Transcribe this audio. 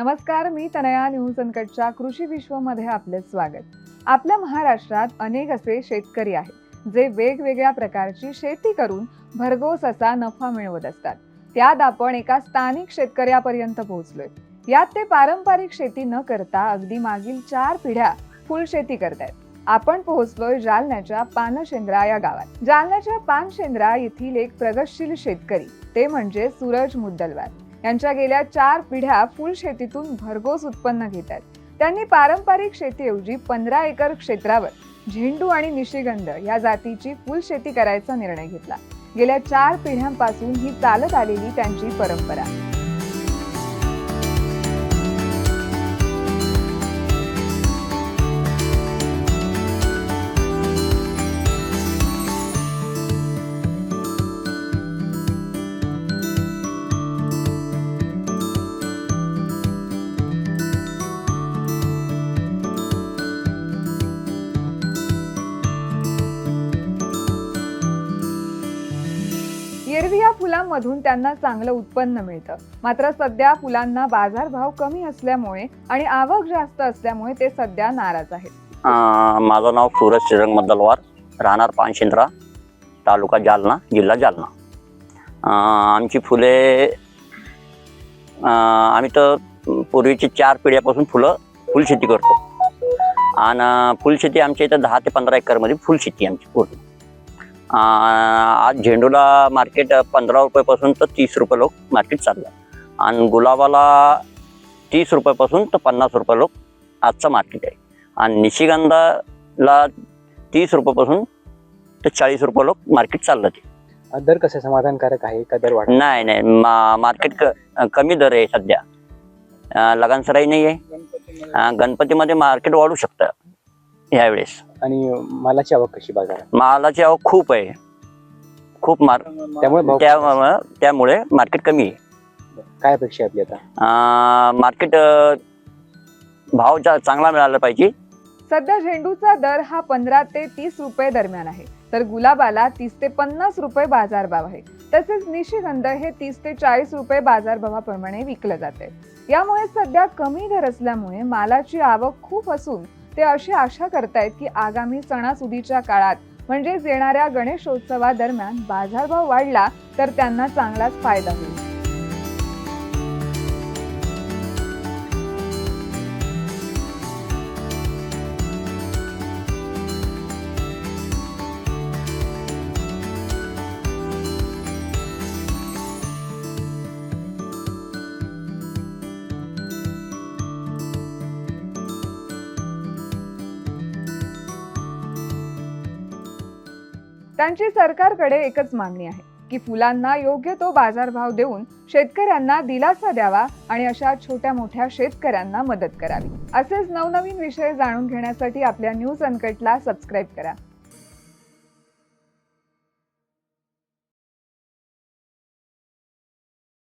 नमस्कार मी तनया न्यूज संकटच्या कृषी विश्वमध्ये आपले स्वागत. आपल्या महाराष्ट्रात अनेक असे शेतकरी आहेत जे वेगवेगळ्या प्रकारची शेती करून भरघोस असा नफा मिळवत असतात. त्यात आपण एका स्थानिक शेतकऱ्यापर्यंत पोहोचलोय. यात ते पारंपरिक शेती न करता अगदी मागील चार पिढ्या फुलशेती करतायत. आपण पोहोचलोय जालन्याच्या पानशेंद्रा या गावात. जालन्याच्या पानशेंद्रा येथील एक प्रगतशील शेतकरी ते म्हणजे सूरज मुद्दलवार. यांच्या गेल्या चार पिढ्या फुल शेतीतून भरघोस उत्पन्न घेत आहेत. त्यांनी पारंपरिक शेतीऐवजी पंधरा एकर क्षेत्रावर झेंडू आणि निशिगंध या जातीची फुल शेती करायचा निर्णय घेतला. गेल्या चार पिढ्यांपासून ही चालत आलेली त्यांची परंपरा. एरवी या फुलांमधून त्यांना चांगलं उत्पन्न मिळतं. मात्र सध्या फुलांना बाजारभाव कमी असल्यामुळे आणि आवक जास्त असल्यामुळे ते सध्या नाराज आहेत. माझं नाव सूरज श्रीरंग मद्दलवार राहणार पानशिंद्रा तालुका जालना जिल्हा जालना. अं, आमची फुले अं, आम्ही तर पूर्वीची चार पिढ्यापासून फुलं फुलशेती करतो. आणि फुलशेती आमच्या इथं दहा ते पंधरा एकरमध्ये फुलशेती आहे आमची पूर्ण. आज झेंडूला मार्केट पंधरा रुपयापासून तर तीस रुपये लोक मार्केट चाललं आणि गुलाबाला तीस रुपयापासून तर पन्नास रुपये लोक आजचं मार्केट आहे. आणि निशिगंधाला तीस रुपयापासून ते चाळीस रुपये लोक मार्केट चाललं ते. दर कसं समाधानकारक आहे का दर वाढ नाही नाही मा मार्केट क कमी दर आहे सध्या. लगानसराई नाही आहे. गणपतीमध्ये मार्केट वाढू शकतं. ह्यावेळेस. आणि मालाची आवक कशी बाजारात? मालाची आवक खूप आहे. खूप मार त्यामुळे भाव त्या त्यामुळे मार्केट कमी आहे. काय अपेक्षा आहे आपली आता? अं, मार्केट अं, भाव जा- चांगला मिळाला पाहिजे. सध्या झेंडूचा दर हा पंधरा ते तीस रुपये दरम्यान आहे. तर गुलाबाला तीस ते पन्नास रुपये बाजारभाव आहे. तसेच निशिगंध हे तीस ते चाळीस रुपये बाजारभावाप्रमाणे विकलं जाते यामुळे सध्या कमी दर असल्यामुळे मालाची आवक खूप असून ते अशी आशा करतायत की आगामी सणासुदीच्या काळात म्हणजेच येणाऱ्या गणेशोत्सवादरम्यान बाजारभाव वाढला तर त्यांना चांगलाच फायदा होईल. त्यांची सरकारकडे एकच मागणी आहे की फुलांना योग्य तो बाजारभाव देऊन शेतकऱ्यांना दिलासा द्यावा आणि अशा छोट्या मोठ्या शेतकऱ्यांना मदत करावी. असेच नवनवीन विषय जाणून घेण्यासाठी आपल्या न्यूज अनकटला सबस्क्राईब करा.